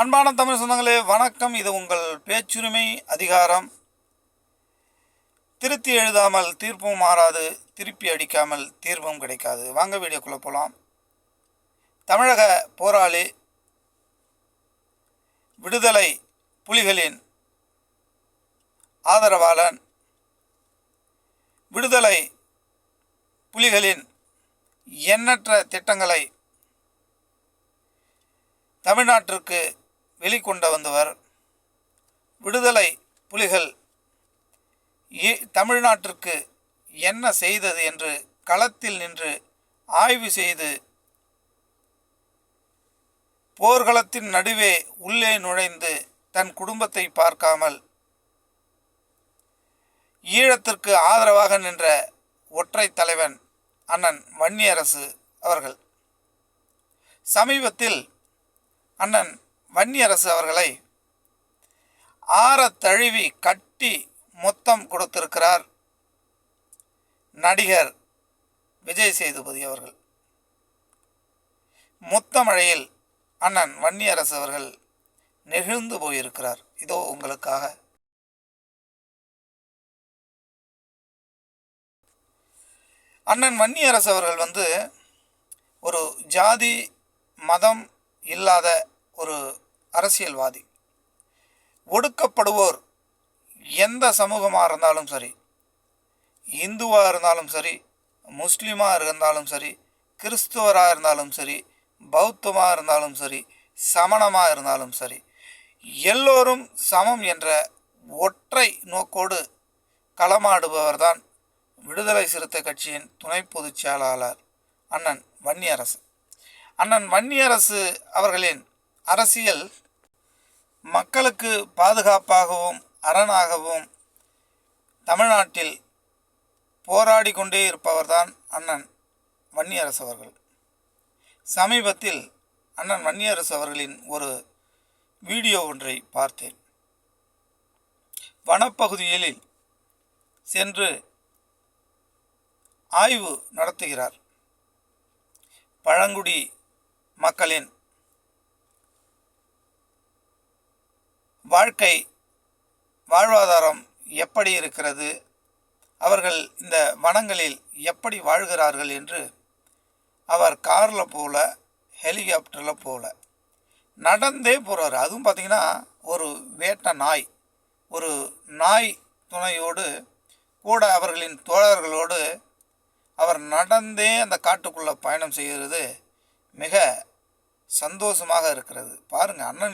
அன்பான தமிழ் சொந்தங்களே வணக்கம். இது உங்கள் பேச்சுரிமை அதிகாரம். திருத்தி எழுதாமல் தீர்ப்பும் மாறாது திருப்பி அடிக்காமல் தீர்வும் கிடைக்காது. வாங்க வீடியோக்குள்ளே போகலாம் தமிழக போராளி விடுதலை புலிகளின் ஆதரவாளன் விடுதலை புலிகளின் எண்ணற்ற திட்டங்களை தமிழ்நாட்டிற்கு வெளிக்கொண்டு வந்தவர் விடுதலை புலிகள் இ- தமிழ்நாட்டிற்கு என்ன செய்தது என்று களத்தில் நின்று ஆய்வு செய்து போர்க்களத்தின் நடுவே உள்ளே நுழைந்து தன் குடும்பத்தை பார்க்காமல் ஈழத்திற்கு ஆதரவாக நின்ற ஒற்றை தலைவன் அண்ணன் வன்னியரசு அவர்கள். சமீபத்தில் அண்ணன் வன்னியரசு அவர்களை ஆற தழுவி கட்டி மொத்தம் கொடுத்திருக்கிறார் நடிகர் விஜய் சேதுபதி அவர்கள். முத்தமழையில் அண்ணன் வன்னியரசு அவர்கள் நெகிழ்ந்து போயிருக்கிறார். இதோ உங்களுக்காக. அண்ணன் வன்னியரசு அவர்கள் வந்து ஒரு ஜாதி மதம் இல்லாத ஒரு அரசியல்வாதி. ஒடுக்கப்படுவோர் எந்த சமூகமாக இருந்தாலும் சரி இந்துவாக இருந்தாலும் சரி முஸ்லீமாக இருந்தாலும் சரி கிறிஸ்துவராக இருந்தாலும் சரி பௌத்தமாக இருந்தாலும் சரி சமணமாக இருந்தாலும் சரி எல்லோரும் சமம் என்ற ஒற்றை நோக்கோடு களமாடுபவர் தான் விடுதலை சிறுத்தை கட்சியின் துணை பொதுச் செயலாளர் அண்ணன் வன்னியரசு. அண்ணன் வன்னியரசு அவர்களின் அரசியல் மக்களுக்கு பாதுகாப்பாகவும் அரணாகவும் தமிழ்நாட்டில் போராடி கொண்டே இருப்பவர்தான் அண்ணன் வன்னியரசு அவர்கள். சமீபத்தில் அண்ணன் வன்னியரசு அவர்களின் ஒரு வீடியோ ஒன்றை பார்த்தேன். வனப்பகுதியில் சென்று ஆய்வு நடத்துகிறார் பழங்குடி மக்களின் வாழ்க்கை வாழ்வாதாரம் எப்படி இருக்கிறது? அவர்கள் இந்த வனங்களில் எப்படி வாழ்கிறார்கள் என்று அவர் காரில் போகல ஹெலிகாப்டரில் போல நடந்தே போகிறார் அதுவும் பார்த்திங்கன்னா ஒரு வேட்ட நாய் ஒரு நாய் துணையோடு கூட அவர்களின் தோழர்களோடு அவர் நடந்தே அந்த காட்டுக்குள்ளே பயணம் செய்கிறது மிக சந்தோஷமாக இருக்கிறது. பாருங்கள் அண்ணன்